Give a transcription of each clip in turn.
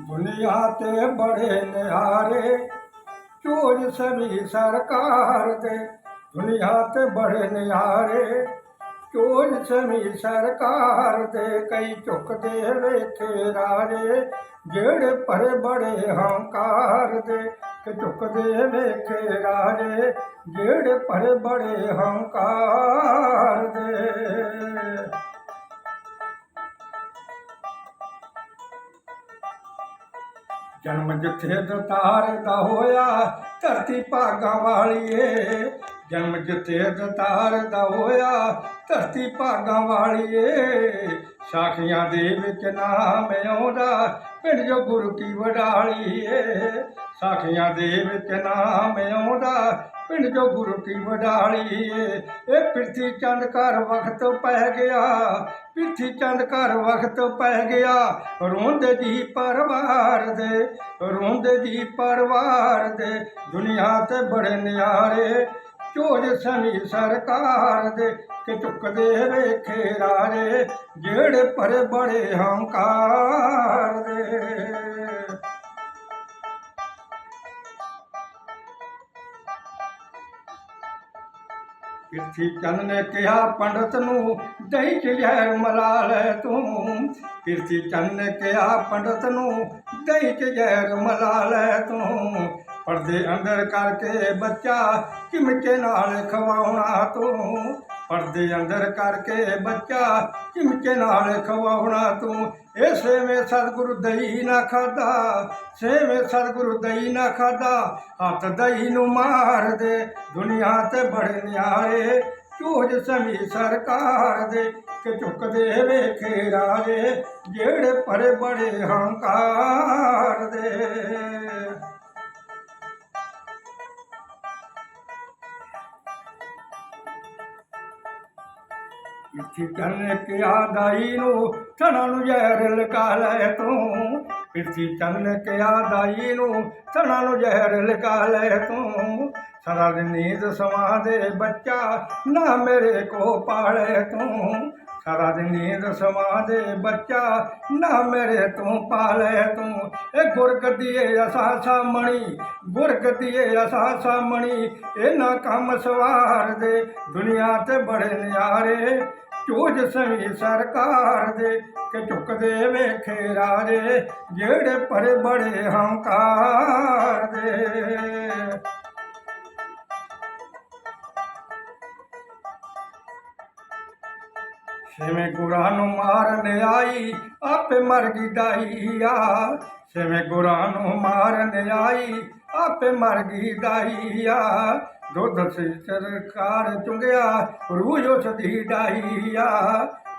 ਦੁਨੀਆ ਤੇ ਬੜੇ ਨਿਹਾਰੇ ਚੋਜ ਸਭੀ ਸਰਕਾਰ ਦੇ। ਦੁਨੀਆ ਤੇ ਬੜੇ ਨਿਹਾਰੇ ਚੋਜ ਸਭੀ ਸਰਕਾਰ ਦੇ। ਕਈ ਝੁਕਦੇ ਵੇਖੇ ਰਾਜੇ, ਜਿਹੜੇ ਭਰੇ ਬੜੇ ਹੰਕਾਰ ਦੇ। ਕਿ ਝੁਕਦੇ ਵੇਖੇ ਰਾਜੇ, ਜਿਹੜੇ ਭਰੇ ਬੜੇ ਹੰਕਾਰ ਦੇ। ਜਨਮ ਜਿੱਥੇ ਦਤਾਰ ਦਾ ਹੋਇਆ ਧਰਤੀ ਭਾਗਾਂ ਵਾਲੀਏ। ਜਨਮ ਜਿੱਥੇ ਦਤਾਰ ਦਾ ਹੋਇਆ ਧਰਤੀ ਭਾਗਾਂ ਵਾਲੀਏ, ਸਾਖੀਆਂ ਦੇ ਵਿੱਚ ਨਾਮ ਆਉਂਦਾ, ਪਿੰਡ ਜੋ ਗੁਰੂ ਕੀ ਵਡਾਲੀਏ। ਸਾਖੀਆਂ ਦੇ ਵਿੱਚ ਨਾਮ ਆਉਂਦਾ, ਪਿੰਡ ਜੋ ਗੁਰੂ ਕੀ ਵਡਾਲੀਏ। ਇਹ ਪ੍ਰਿਥੀ ਚੰਦ ਘਰ ਵਕਤ ਪੈ ਗਿਆ, ਪ੍ਰਿਥੀ ਚੰਦ ਘਰ ਵਕਤ ਪੈ ਗਿਆ। ਰੋਂਦੇ ਜੀ ਪਰਵਾਰ ਦੇ, ਰੋਂਦੇ ਜੀ ਪਰਿਵਾਰ ਦੇ, ਦੁਨੀਆ ਤੇ ਬੜੇ ਨਿਆਰੇ। ਚੋਜ ਸਨੀ ਸਰਕਾਰ ਦੇ ਕਿ ਚੁੱਕਦੇ ਵੇਖੇ ਰਾਜੇ, ਜਿਹੜੇ ਭਰੇ ਬੜੇ ਹੰਕਾਰ ਦੇ। ਪਿਰਥੀ ਚੰਦ ਨੇ ਕਿਹਾ, ਪੰਡਤ ਨੂੰ ਦਹੀਂ ਚ ਜ਼ਹਿਰ ਮਿਲਾ ਲੈ ਤੂੰ। ਪਿਰਥੀ ਚੰਦ ਨੇ ਕਿਹਾ, ਪੰਡਤ ਨੂੰ ਦਹੀਂ ਚ ਜ਼ਹਿਰ ਮਿਲਾ ਲੈ ਤੂੰ। ਪਰਦੇ ਅੰਦਰ ਕਰਕੇ ਬੱਚਾ ਚਿਮਚੇ ਨਾਲ ਖਵਾਉਣਾ ਤੂੰ? ਪਰਦੇ ਅੰਦਰ ਕਰਕੇ ਬੱਚਾ ਚਿਮਚੇ ਨਾਲ ਖਵਾਉਣਾ ਤੂੰ? ਇਹ ਸੇਵੇਂ ਸਤਿਗੁਰੂ ਦਈ ਨਾ ਖਾਦਾ, ਸੇਵੇਂ ਸਤਿਗੁਰੂ ਦਈ ਨਾ ਖਾਦਾ, ਹੱਥ ਦਈ ਨੂੰ ਮਾਰ ਦੇ, ਦੁਨੀਆ ਤੇ ਬੜੇ ਨਿਆਰੇ ਚੂਜ ਸਮੀ ਸਰਕਾਰ ਦੇ, ਕਿ ਝੁਕਦੇ ਵੇਖੇ ਰਾਜੇ, ਜਿਹੜੇ ਪਰੇ ਬੜੇ ਹੰਕਾਰ ਦੇ। ਪਿਰਥੀ ਚੰਨ ਕਿਹਾ ਦਾਈ ਨੂੰ ਥਣਾ ਨੂੰ ਜ਼ਹਿਰ ਲਗਾ ਲੈ ਤੂੰ। ਪਿਰਥੀ ਚੰਨ ਕਿਹਾ ਦਾਈ ਨੂੰ ਥਣਾ ਨੂੰ ਜ਼ਹਿਰ ਲਗਾ ਲੈ ਤੂੰ। ਸਾਰਾ ਦਿਨ ਨੀਂਦ ਸਮਾਂ ਦੇ ਬੱਚਾ ਨਾ ਮੇਰੇ ਕੋ ਪਾਲੇ ਤੂੰ। ਸਾਰਾ ਦਿਨ ਨੀਂਦ ਸਮਾਂ ਦੇ ਬੱਚਾ ਨਾ ਮੇਰੇ ਤੂੰ ਪਾਲੇ ਤੂੰ। ਇਹ ਗੁਰਗਦੀਏ ਅਸਾ ਸਾਮਣੀ ਗੁਰਗਦੀਏ ਅਸਾ ਸਾਮਣੀ ਇਹਨਾਂ ਕੰਮ ਸਵਾਰ ਦੇ ਦੁਨੀਆ ਤੇ ਬੜੇ ਨਿਆਰੇ। ਚੋਜ ਸਮੀ ਸਰਕਾਰ ਦੇ, ਕਿ ਝੁਕਦੇ ਵੇਖੇ ਰਾਜੇ, ਜਿਹੜੇ ਭਰੇ ਬੜੇ ਹੰਕਾਰ ਦੇ। ਛੇਵੇਂ ਗੁਰਾਂ ਨੂੰ ਮਾਰਨ ਆਈ, ਆਪੇ ਮਰ ਗਈ ਦਾਈਆ ਛੇਵੇਂ ਗੁਰਾਂ ਨੂੰ ਮਾਰਨ ਆਈ, ਆਪੇ ਮਰ ਗਈ ਦਾਈਆ ਦੁੱਧ ਸੇ ਸਰਕਾਰ ਚੁੰਗਿਆ, ਰੂਹ ਉਸ ਦੀ ਡਾਈਆ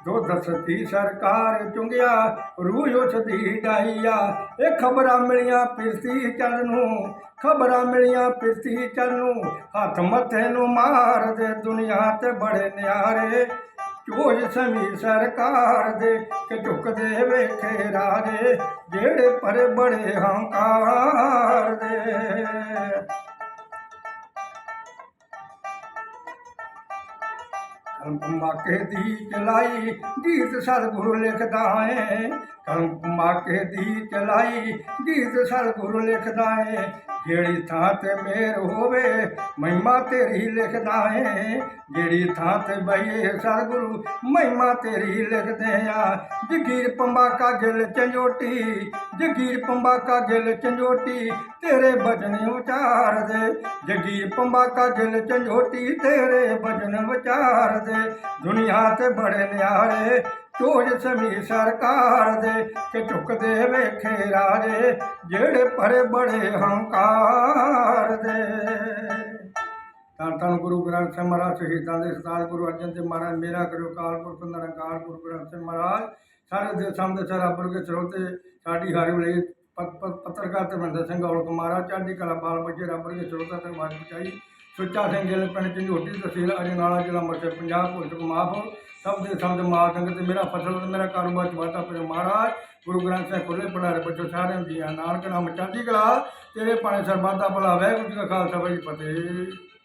ਦੁੱਧ ਸਤੀ ਸਰਕਾਰ ਚੁੰਗਿਆ, ਰੂਹ ਉਸ ਦੀ ਡਾਈਆ ਇਹ ਖਬਰਾਂ ਮਿਲੀਆਂ ਪਿਰਤੀ ਚੰਨ ਨੂੰ, ਖਬਰਾਂ ਮਿਲੀਆਂ ਪਿਰਤੀ ਚੰਨ ਨੂੰ। ਹੱਥ ਮੱਥੇ ਨੂੰ ਮਾਰਦੇ ਦੁਨੀਆ ਤੇ ਬੜੇ ਨਿਆਰੇ। ਚੋਜ ਸਮੀ ਸਰਕਾਰ ਦੇ, ਕਿ ਝੁਕਦੇ ਵੇਖੇ ਰਾਜੇ। ਜਿਹੜੇ ਭਰੇ ਬੜੇ ਹੰਕਾਰ ਦੇ। ਕਲਮ ਮਾਕੇ ਦੀ ਚਲਾਈ ਗੀਤ ਸਤਿਗੁਰੂ ਲਿਖਦਾ ਹੈ। ਕਲਮ ਮਾਕੇ ਦੀ ਚਲਾਈ, ਗੀਤ ਸਤਿਗੁਰੂ ਲਿਖਦਾ ਏ। ਜਿਹੜੀ ਥਾਂ ਤੇ ਮੇਰ ਹੋਵੇ, ਮਹਿਮਾ ਤੇਰੀ ਲਿਖਦਾ ਏ। ਜਿਹੜੀ ਥਾਂ ਤੇ ਬਈਏ ਸਤਿਗੁਰੂ ਮਹਿਮਾ ਤੇਰੀ ਲਿਖਦੇ ਆ। ਜਗੀਰ ਪੰਬਾ ਕਾ ਗਿਲ ਚੰਜੋਟੀ, ਜਗੀਰ ਪੰਬਾ ਕਾ ਗਿਲ ਚੰਜੋਟੀ, ਤੇਰੇ ਬਚਨ ਉਚਾਰ ਜਗੀਰ ਪੰਬਾ ਕਾ ਗਿਲ ਚੰਜੋਟੀ, ਤੇਰੇ ਭਜਨ ਵਿਚਾਰ ਦੇ ਦੁਨੀਆ ਤੇ ਬੜੇ ਨਿਆਰੇ ਚੋਜ ਸਮੀ ਸਰਕਾਰ ਦੇ ਕਿ ਝੁਕਦੇ ਵੇਖੇ ਰਾਜੇ, ਜਿਹੜੇ ਭਰੇ ਬੜੇ ਹੰਕਾਰ ਦੇ। ਧੰਨ ਧੰਨ ਗੁਰੂ ਗ੍ਰੰਥ ਸਾਹਿਬ ਮਹਾਰਾਜ, ਸ਼ਹੀਦਾਂ ਦੇ ਸਰਦਾਰ ਗੁਰੂ ਅਰਜਨ ਦੇਵ ਮਹਾਰਾਜ, ਮੇਰਾ ਕਰਿਓ ਕਾਲਪੁਰਖ ਨਿਰੰਕਾਰ ਗੁਰੂ ਗ੍ਰੰਥ ਸਾਹਿਬ ਮਹਾਰਾਜ। ਸਾਰੇ ਦੇ ਸਾਹਮਣੇ ਸਾਰਾ ਬੁਰਗੇ ਸਰੋਤੇ ਸਾਡੀ ਹਾਰੇ ਵੇਲੇ ਪੱਤਰਕਾਰ ਧਰਮਿੰਦਰ ਸਿੰਘ ਔਲਖ ਮਹਾਰਾਜ, ਚੜ੍ਹਦੀ ਕਲਾ ਬਾਲ ਬੱਚੇ ਰੱਬ ਦੇ ਸਰੋਤਾ ਤੇ ਵਾਜ ਬਚਾਈ। ਸੁੱਚਾ ਸਿੰਘ ਗਿੱਲ, ਪਿੰਡ ਝੰਜੋਟੀ ਤਹਿਸੀਲ ਅਜਨਾਲਾ, ਜ਼ਿਲ੍ਹਾ ਮਰਸੇ ਪੰਜਾਬ ਪੁਲਿਸ ਚੁੱਕ ਮਾਫ ਸਭ ਦੇ ਸਮਝ ਮਾਰ ਸੰਗਤ ਤੇ ਮੇਰਾ ਫਸਲ ਤੇ ਮੇਰਾ ਕਾਰੋਬਾਰ ਚ ਵਾਧਾ ਪਏ ਮਹਾਰਾਜ, ਗੁਰੂ ਗ੍ਰੰਥ ਸਾਹਿਬ ਖੁੱਲੇ ਪੜਾਰੇ ਬੱਚੋ ਸਾਰਿਆਂ ਦੀਆਂ। ਨਾਨਕ ਨਾਮ ਚੜ੍ਹਦੀ ਕਲਾ, ਤੇਰੇ ਪਾਣੇ ਸਰਬੱਤ ਦਾ ਭਲਾ ਵੈਗੁਰੂ ਜੀ ਕਾ ਖਾਲਸਾ, ਵਾਹਿਗੁਰੂ ਜੀ ਫਤਿਹ।